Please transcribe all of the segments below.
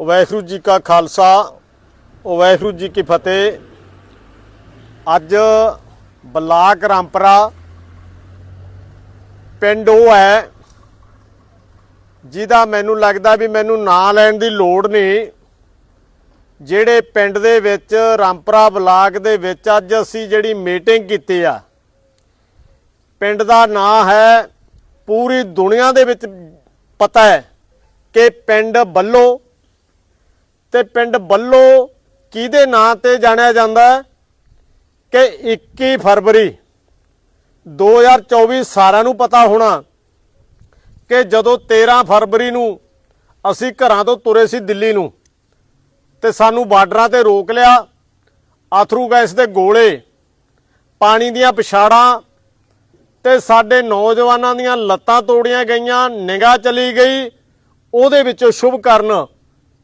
ਵਾਹਿਗੁਰੂ ਜੀ ਕਾ ਖਾਲਸਾ ਵਾਹਿਗੁਰੂ ਜੀ ਕੀ ਫਤਿਹ। ਅੱਜ ਬਲਾਕ ਰਾਮਪਰਾ ਪਿੰਡ ਉਹ ਹੈ ਜਿਹਦਾ ਮੈਨੂੰ ਲੱਗਦਾ ਵੀ ਮੈਨੂੰ ਨਾਂ ਲੈਣ ਦੀ ਲੋੜ ਨਹੀਂ, ਜਿਹੜੇ ਪਿੰਡ ਦੇ ਵਿੱਚ, ਰਾਮਪਰਾ ਬਲਾਕ ਦੇ ਵਿੱਚ ਅੱਜ ਅਸੀਂ ਜਿਹੜੀ ਮੀਟਿੰਗ ਕੀਤੀ ਆ, ਪਿੰਡ ਦਾ ਨਾਂ ਹੈ ਪੂਰੀ ਦੁਨੀਆ ਦੇ ਵਿੱਚ ਪਤਾ ਹੈ ਕਿ ਪਿੰਡ ਬੱਲੋ ਤੇ ਪਿੰਡ ਬੱਲੋ ਕਿਹਦੇ ਨਾਂ ਤੇ ਜਾਣਿਆ ਜਾਂਦਾ ਕਿ 21 ਫਰਵਰੀ 2024 ਸਾਰਿਆਂ ਨੂੰ ਪਤਾ ਹੋਣਾ ਕਿ ਜਦੋਂ 13 ਫਰਵਰੀ ਨੂੰ ਅਸੀਂ ਘਰਾਂ ਤੋਂ ਤੁਰੇ ਸੀ ਦਿੱਲੀ ਨੂੰ ਤੇ ਸਾਨੂੰ ਬਾਰਡਰਾਂ ਤੇ ਰੋਕ ਲਿਆ, ਆਥਰੂ ਗੈਸ ਦੇ ਗੋਲੇ, ਪਾਣੀ ਦੀਆਂ ਪਿਛਾੜਾਂ ਤੇ ਸਾਡੇ ਨੌਜਵਾਨਾਂ ਦੀਆਂ ਲੱਤਾਂ ਤੋੜੀਆਂ ਗਈਆਂ, ਨਿਗਾਹ ਚਲੀ ਗਈ, ਉਹਦੇ ਵਿੱਚੋਂ ਸ਼ੁਭ ਕਰਨ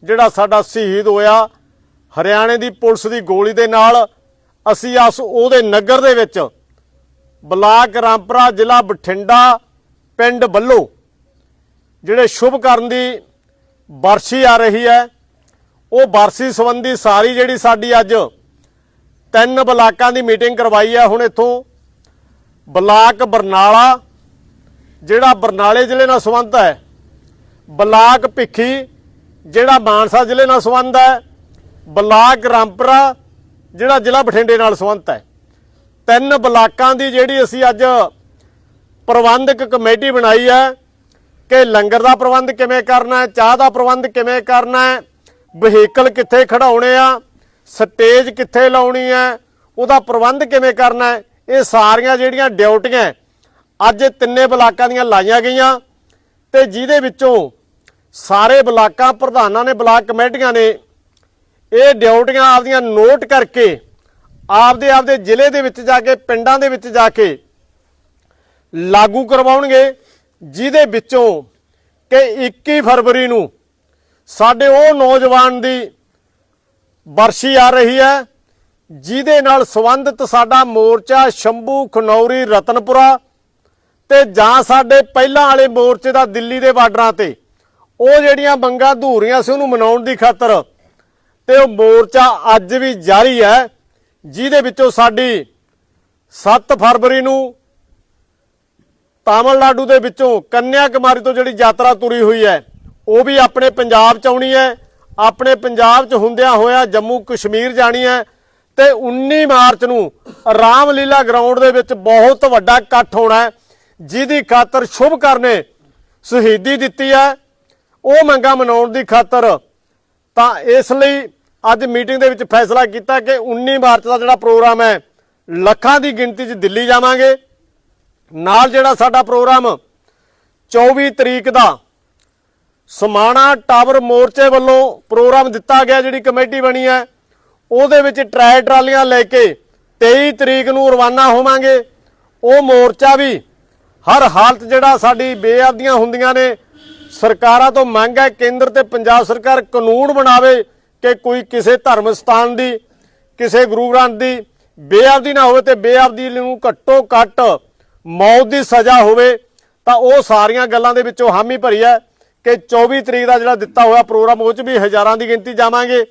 ਜਿਹੜਾ ਸਾਡਾ ਸ਼ਹੀਦ ਹੋਇਆ, ਹਰਿਆਣੇ ਦੀ ਪੁਲਿਸ ਦੀ ਗੋਲੀ ਦੇ ਨਾਲ ਅਸੀਂ ਅਸ ਉਹਦੇ ਨਗਰ ਦੇ ਵਿੱਚ ਬਲਾਕ ਰਾਮਪੁਰਾ, ਜ਼ਿਲ੍ਹਾ ਬਠਿੰਡਾ, ਪਿੰਡ ਬੱਲੋ, ਜਿਹੜੇ ਸ਼ੁਭ ਕਰਨ ਦੀ ਬਰਸੀ ਆ ਰਹੀ ਹੈ। ਉਹ ਬਰਸੀ ਸੰਬੰਧੀ ਸਾਰੀ ਜਿਹੜੀ ਸਾਡੀ ਅੱਜ ਤਿੰਨ ਬਲਾਕਾਂ ਦੀ ਮੀਟਿੰਗ ਕਰਵਾਈ ਹੈ। ਹੁਣ ਇੱਥੋਂ ਬਲਾਕ ਬਰਨਾਲਾ, ਜਿਹੜਾ ਬਰਨਾਲੇ ਜ਼ਿਲ੍ਹੇ ਨਾਲ ਸੰਬੰਧ ਹੈ, ਬਲਾਕ ਭਿੱਖੀ ਜਿਹੜਾ ਮਾਨਸਾ ਜ਼ਿਲ੍ਹੇ ਨਾਲ ਸੰਬੰਧ ਹੈ, ਬਲਾਕ ਰਾਮਪੁਰਾ, ਜਿਹੜਾ ਜ਼ਿਲ੍ਹਾ ਬਠਿੰਡੇ ਨਾਲ ਸੰਬੰਧ ਹੈ। ਤਿੰਨ ਬਲਾਕਾਂ ਦੀ ਜਿਹੜੀ ਅਸੀਂ ਅੱਜ ਪ੍ਰਬੰਧਕ ਕਮੇਟੀ ਬਣਾਈ ਹੈ ਕਿ ਲੰਗਰ ਦਾ ਪ੍ਰਬੰਧ ਕਿਵੇਂ ਕਰਨਾ ਹੈ, ਚਾਹ ਦਾ ਪ੍ਰਬੰਧ ਕਿਵੇਂ ਕਰਨਾ ਹੈ, ਵਹੀਕਲ ਕਿੱਥੇ ਖੜਾਉਣੇ ਆ, ਸਟੇਜ ਕਿੱਥੇ ਲਾਉਣੀ ਹੈ, ਉਹਦਾ ਪ੍ਰਬੰਧ ਕਿਵੇਂ ਕਰਨਾ ਹੈ, ਇਹ ਸਾਰੀਆਂ ਜਿਹੜੀਆਂ ਡਿਊਟੀਆਂ ਅੱਜ ਤਿੰਨੇ ਬਲਾਕਾਂ ਦੀਆਂ ਲਾਈਆਂ ਗਈਆਂ ਤੇ ਜਿਹਦੇ ਵਿੱਚੋਂ ਸਾਰੇ ਬਲਾਕਾਂ ਪ੍ਰਧਾਨਾਂ ਨੇ, ਬਲਾਕ ਕਮੇਟੀਆਂ ਨੇ ਇਹ ਡਿਊਟੀਆਂ ਆਪਦੀਆਂ ਨੋਟ ਕਰਕੇ ਆਪਦੇ ਆਪਦੇ ਜ਼ਿਲ੍ਹੇ ਦੇ ਵਿੱਚ ਜਾ ਕੇ, ਪਿੰਡਾਂ ਦੇ ਵਿੱਚ ਜਾ ਕੇ ਲਾਗੂ ਕਰਵਾਉਣਗੇ, ਜਿਹਦੇ ਵਿੱਚੋਂ ਕਿ 21 ਫਰਵਰੀ ਨੂੰ ਸਾਡੇ ਉਹ ਨੌਜਵਾਨ ਦੀ ਵਰਸ਼ੀ ਆ ਰਹੀ ਹੈ, ਜਿਹਦੇ ਨਾਲ ਸੰਬੰਧਿਤ ਸਾਡਾ ਮੋਰਚਾ ਸ਼ੰਭੂ, ਖਨੌਰੀ, ਰਤਨਪੁਰਾ ਤੇ ਜਾਂ ਸਾਡੇ ਪਹਿਲਾਂ ਵਾਲੇ ਮੋਰਚੇ ਦਾ ਦਿੱਲੀ ਦੇ ਬਾਰਡਰਾਂ ਤੇ ਉਹ ਜਿਹੜੀਆਂ ਮੰਗਾਂ ਅਧੂਰੀਆਂ ਸੀ ਉਹਨੂੰ ਮਨਾਉਣ ਦੀ ਖਾਤਰ ਤੇ ਉਹ ਮੋਰਚਾ ਅੱਜ ਵੀ ਜਾਰੀ ਹੈ, ਜਿਹਦੇ ਵਿੱਚੋਂ ਸਾਡੀ 7 ਫਰਵਰੀ ਨੂੰ ਤਾਮਿਲਨਾਡੂ ਦੇ ਵਿੱਚੋਂ ਕੰਨਿਆ ਕੁਮਾਰੀ ਤੋਂ ਜਿਹੜੀ ਯਾਤਰਾ ਤੁਰੀ ਹੋਈ ਹੈ, ਉਹ ਵੀ ਆਪਣੇ ਪੰਜਾਬ ਚ ਆਉਣੀ ਹੈ, ਆਪਣੇ ਪੰਜਾਬ ਚ ਹੁੰਦਿਆਂ ਹੋਇਆ ਜੰਮੂ ਕਸ਼ਮੀਰ ਜਾਣੀ ਹੈ ਤੇ 19 ਮਾਰਚ ਨੂੰ ਰਾਮਲੀਲਾ ਗਰਾਊਂਡ ਦੇ ਵਿੱਚ ਬਹੁਤ ਵੱਡਾ ਇਕੱਠ ਹੋਣਾ ਹੈ, ਜਿਹਦੀ ਖਾਤਰ ਸ਼ੁਭ ਕਰਨੇ ਸ਼ਹੀਦੀ ਦਿੱਤੀ ਹੈ। ਉਹ ਮੰਗਾਂ ਮਨਾਉਣ ਦੀ ਖਾਤਰ ਤਾਂ ਇਸ ਲਈ ਅੱਜ ਮੀਟਿੰਗ ਦੇ ਵਿੱਚ ਫੈਸਲਾ ਕੀਤਾ ਕਿ 19 ਮਾਰਚ ਦਾ ਜਿਹੜਾ ਪ੍ਰੋਗਰਾਮ ਹੈ, ਲੱਖਾਂ ਦੀ ਗਿਣਤੀ 'ਚ ਦਿੱਲੀ ਜਾਵਾਂਗੇ। ਨਾਲ ਜਿਹੜਾ ਸਾਡਾ ਪ੍ਰੋਗਰਾਮ 24 ਤਰੀਕ ਦਾ ਸਮਾਣਾ ਟਾਵਰ ਮੋਰਚੇ ਵੱਲੋਂ ਪ੍ਰੋਗਰਾਮ ਦਿੱਤਾ ਗਿਆ, ਜਿਹੜੀ ਕਮੇਟੀ ਬਣੀ ਹੈ, ਉਹਦੇ ਵਿੱਚ ਟਰੈ ਟਰਾਲੀਆਂ ਲੈ ਕੇ 23 ਤਰੀਕ ਨੂੰ ਰਵਾਨਾ ਹੋਵਾਂਗੇ। ਉਹ ਮੋਰਚਾ ਵੀ ਹਰ ਹਾਲਤ ਜਿਹੜਾ ਸਾਡੀ ਬੇਅਬਦੀਆਂ ਹੁੰਦੀਆਂ ਨੇ ਸਰਕਾਰਾਂ ਤੋਂ ਮੰਗ ਹੈ ਕੇਂਦਰ ਤੇ ਪੰਜਾਬ ਸਰਕਾਰ ਕਾਨੂੰਨ ਬਣਾਵੇ ਕਿ ਕੋਈ ਕਿਸੇ ਧਰਮ ਸਥਾਨ ਦੀ, ਕਿਸੇ ਗੁਰੂ ਗ੍ਰੰਥ ਦੀ ਬੇਅਬਦੀ ਨਾ ਹੋਵੇ ਤੇ ਬੇਅਬਦੀ ਨੂੰ ਘੱਟੋ ਘੱਟ ਮੌਤ ਦੀ ਸਜ਼ਾ ਹੋਵੇ, ਤਾਂ ਉਹ ਸਾਰੀਆਂ ਗੱਲਾਂ ਦੇ ਵਿੱਚੋਂ ਹਾਮੀ ਭਰੀ ਹੈ ਕਿ 24 ਤਰੀਕ ਦਾ ਜਿਹੜਾ ਦਿੱਤਾ ਹੋਇਆ ਪ੍ਰੋਗਰਾਮ, ਉਹ ਚ ਵੀ ਹਜ਼ਾਰਾਂ ਦੀ ਗਿਣਤੀ ਜਾਵਾਂਗੇ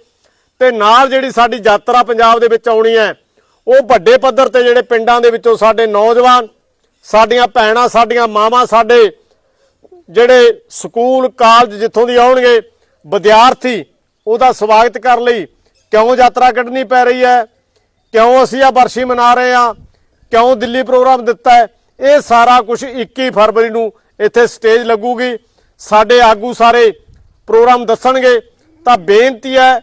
ਤੇ ਨਾਲ ਜਿਹੜੀ ਸਾਡੀ ਯਾਤਰਾ ਪੰਜਾਬ ਦੇ ਵਿੱਚ ਆਉਣੀ ਹੈ, ਉਹ ਵੱਡੇ ਪੱਧਰ ਤੇ ਜਿਹੜੇ ਪਿੰਡਾਂ ਦੇ ਵਿੱਚੋਂ ਸਾਡੇ ਨੌਜਵਾਨ, ਸਾਡੀਆਂ ਭੈਣਾਂ, ਸਾਡੀਆਂ ਮਾਵਾਂ, ਸਾਡੇ ਜਿਹੜੇ ਸਕੂਲ, ਕਾਲਜ ਜਿੱਥੋਂ ਦੀ ਆਉਣਗੇ, ਵਿਦਿਆਰਥੀ ਉਹਦਾ ਸਵਾਗਤ ਕਰਨ ਲਈ। ਕਿਉਂ ਯਾਤਰਾ ਕੱਢਣੀ ਪੈ ਰਹੀ ਹੈ? ਕਿਉਂ ਅਸੀਂ ਆ ਵਰਸ਼ੀ ਮਨਾ ਰਹੇ ਆ ਕਿਉਂ ਦਿੱਲੀ ਪ੍ਰੋਗਰਾਮ ਦਿੱਤਾ ਹੈ? ਇਹ ਸਾਰਾ ਕੁਝ 21 ਫਰਵਰੀ ਨੂੰ ਇੱਥੇ ਸਟੇਜ ਲੱਗੂਗੀ। ਸਾਡੇ ਆਗੂ ਸਾਰੇ ਪ੍ਰੋਗਰਾਮ ਦੱਸਣਗੇ। ਤਾਂ ਬੇਨਤੀ ਹੈ,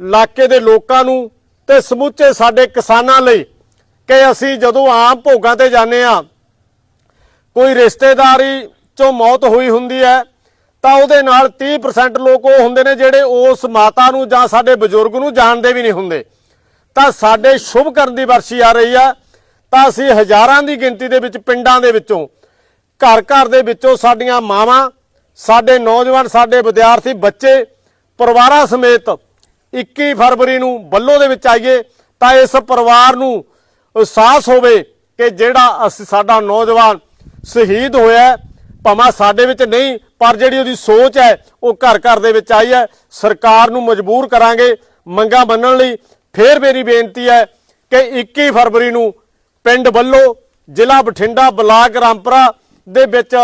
ਇਲਾਕੇ ਦੇ ਲੋਕਾਂ ਨੂੰ ਤੇ ਸਮੁੱਚੇ ਸਾਡੇ ਕਿਸਾਨਾਂ ਲਈ ਕਿ ਅਸੀਂ ਜਦੋਂ ਆਮ ਭੋਗਾਂ ਤੇ ਜਾਂਦੇ ਆ ਕੋਈ ਰਿਸ਼ਤੇਦਾਰੀ ਚੋਂ ਮੌਤ ਹੋਈ ਹੁੰਦੀ ਹੈ, ਤਾਂ ਉਹਦੇ ਨਾਲ 30% ਲੋਕ ਉਹ ਹੁੰਦੇ ਨੇ ਜਿਹੜੇ ਉਸ ਮਾਤਾ ਨੂੰ ਜਾਂ ਸਾਡੇ ਬਜ਼ੁਰਗ ਨੂੰ ਜਾਣਦੇ ਵੀ ਨਹੀਂ ਹੁੰਦੇ। ਤਾਂ ਸਾਡੇ ਸ਼ੁਭ ਕਰਨ ਦੀ ਵਰਸ਼ੀ ਆ ਰਹੀ ਆ, ਤਾਂ ਅਸੀਂ ਹਜ਼ਾਰਾਂ ਦੀ ਗਿਣਤੀ ਦੇ ਵਿੱਚ ਪਿੰਡਾਂ ਦੇ ਵਿੱਚੋਂ ਘਰ ਘਰ ਦੇ ਵਿੱਚੋਂ ਸਾਡੀਆਂ ਮਾਵਾਂ, ਸਾਡੇ ਨੌਜਵਾਨ, ਸਾਡੇ ਵਿਦਿਆਰਥੀ, ਬੱਚੇ, ਪਰਿਵਾਰਾਂ ਸਮੇਤ 21 ਫਰਵਰੀ ਨੂੰ ਬੱਲੋ ਦੇ ਵਿੱਚ ਆਈਏ, ਤਾਂ ਇਸ ਪਰਿਵਾਰ ਨੂੰ ਅਹਿਸਾਸ ਹੋਵੇ ਕਿ ਜਿਹੜਾ ਅਸੀਂ, ਸਾਡਾ ਨੌਜਵਾਨ ਸ਼ਹੀਦ ਹੋਇਆ ਭਾਵੇਂ ਸਾਡੇ ਵਿੱਚ ਨਹੀਂ, ਪਰ ਜਿਹੜੀ ਉਹਦੀ ਸੋਚ ਹੈ, ਉਹ ਘਰ ਘਰ ਦੇ ਵਿੱਚ ਆਈ ਹੈ। ਸਰਕਾਰ ਨੂੰ ਮਜਬੂਰ ਕਰਾਂਗੇ ਮੰਗਾਂ ਮੰਨਣ ਲਈ। ਫੇਰ ਮੇਰੀ ਬੇਨਤੀ ਹੈ ਕਿ 21 ਫਰਵਰੀ ਨੂੰ ਪਿੰਡ ਵੱਲੋਂ ਜ਼ਿਲ੍ਹਾ ਬਠਿੰਡਾ ਬਲਾਕ ਰਾਮਪੁਰਾ ਦੇ ਵਿੱਚ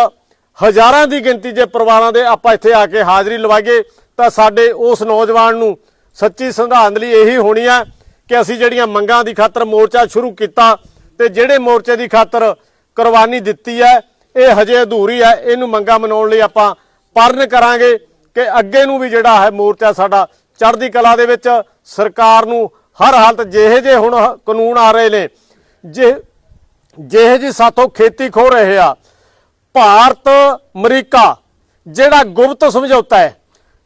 ਹਜ਼ਾਰਾਂ ਦੀ ਗਿਣਤੀ ਜੇ ਪਰਿਵਾਰਾਂ ਦੇ ਆਪਾਂ ਇੱਥੇ ਆ ਕੇ ਹਾਜ਼ਰੀ ਲਵਾਈਏ, ਤਾਂ ਸਾਡੇ ਉਸ ਨੌਜਵਾਨ ਨੂੰ ਸੱਚੀ ਸੰਧਾਨ ਲਈ ਇਹੀ ਹੋਣੀ ਆ ਕਿ ਅਸੀਂ ਜਿਹੜੀਆਂ ਮੰਗਾਂ ਦੀ ਖਾਤਰ ਮੋਰਚਾ ਸ਼ੁਰੂ ਕੀਤਾ ਤੇ ਜਿਹੜੇ ਮੋਰਚੇ ਦੀ ਖਾਤਰ ਕੁਰਬਾਨੀ ਦਿੱਤੀ ਹੈ ਇਹ ਹਜੇ ਅਧੂਰੀ ਹੈ, ਇਹਨੂੰ ਮੰਗਾਂ ਮਨਾਉਣ ਲਈ ਆਪਾਂ ਪਰਨ ਕਰਾਂਗੇ ਕਿ ਅੱਗੇ ਨੂੰ ਵੀ ਜਿਹੜਾ ਹੈ ਮੋਰਚਾ ਸਾਡਾ ਚੜ੍ਹਦੀ ਕਲਾ ਦੇ ਵਿੱਚ ਸਰਕਾਰ ਨੂੰ ਹਰ ਹਾਲਤ ਜਿਹੇ ਜੇ ਹੁਣ ਕਾਨੂੰਨ ਆ ਰਹੇ ਨੇ, ਜੇ ਜਿਹੇ ਜੀ ਸਾਥੋਂ ਖੇਤੀ ਖੋ ਰਹੇ ਆ, ਭਾਰਤ ਅਮਰੀਕਾ, ਜਿਹੜਾ ਗੁਪਤ ਸਮਝੌਤਾ ਹੈ,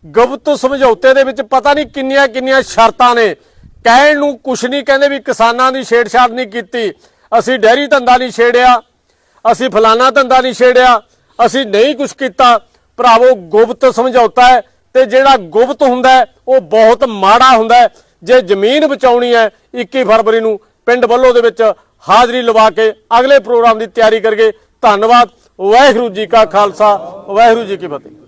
ਗੁਪਤ ਸਮਝੌਤੇ ਦੇ ਵਿੱਚ ਪਤਾ ਨਹੀਂ ਕਿੰਨੀਆਂ ਕਿੰਨੀਆਂ ਸ਼ਰਤਾਂ ਨੇ, ਕਹਿਣ ਨੂੰ ਕੁਛ ਨਹੀਂ ਕਹਿੰਦੇ ਵੀ ਕਿਸਾਨਾਂ ਦੀ ਛੇੜਛਾੜ ਨਹੀਂ ਕੀਤੀ, ਅਸੀਂ ਡੈਰੀ ਧੰਦਾ ਨਹੀਂ ਛੇੜਿਆ ਅਸੀਂ ਫਲਾਨਾ ਧੰਦਾ ਨਹੀਂ ਛੇੜਿਆ, ਅਸੀਂ ਨਹੀਂ ਕੁਛ ਕੀਤਾ। ਭਰਾਵੋ, ਗੁਪਤ ਸਮਝੌਤਾ ਹੈ ਤੇ ਜਿਹੜਾ ਗੁਪਤ ਹੁੰਦਾ ਉਹ ਬਹੁਤ ਮਾੜਾ ਹੁੰਦਾ ਜੇ ਜ਼ਮੀਨ ਬਚਾਉਣੀ ਹੈ 21 ਫਰਵਰੀ ਨੂੰ ਪਿੰਡ ਵੱਲੋਂ ਦੇ ਵਿੱਚ ਹਾਜ਼ਰੀ ਲਵਾ ਕੇ ਅਗਲੇ ਪ੍ਰੋਗਰਾਮ ਦੀ ਤਿਆਰੀ ਕਰਗੇ ਧੰਨਵਾਦ। ਵਾਹਿਗੁਰੂ ਜੀ ਕਾ ਖਾਲਸਾ, ਵਾਹਿਗੁਰੂ ਜੀ ਕੀ ਫਤਿਹ।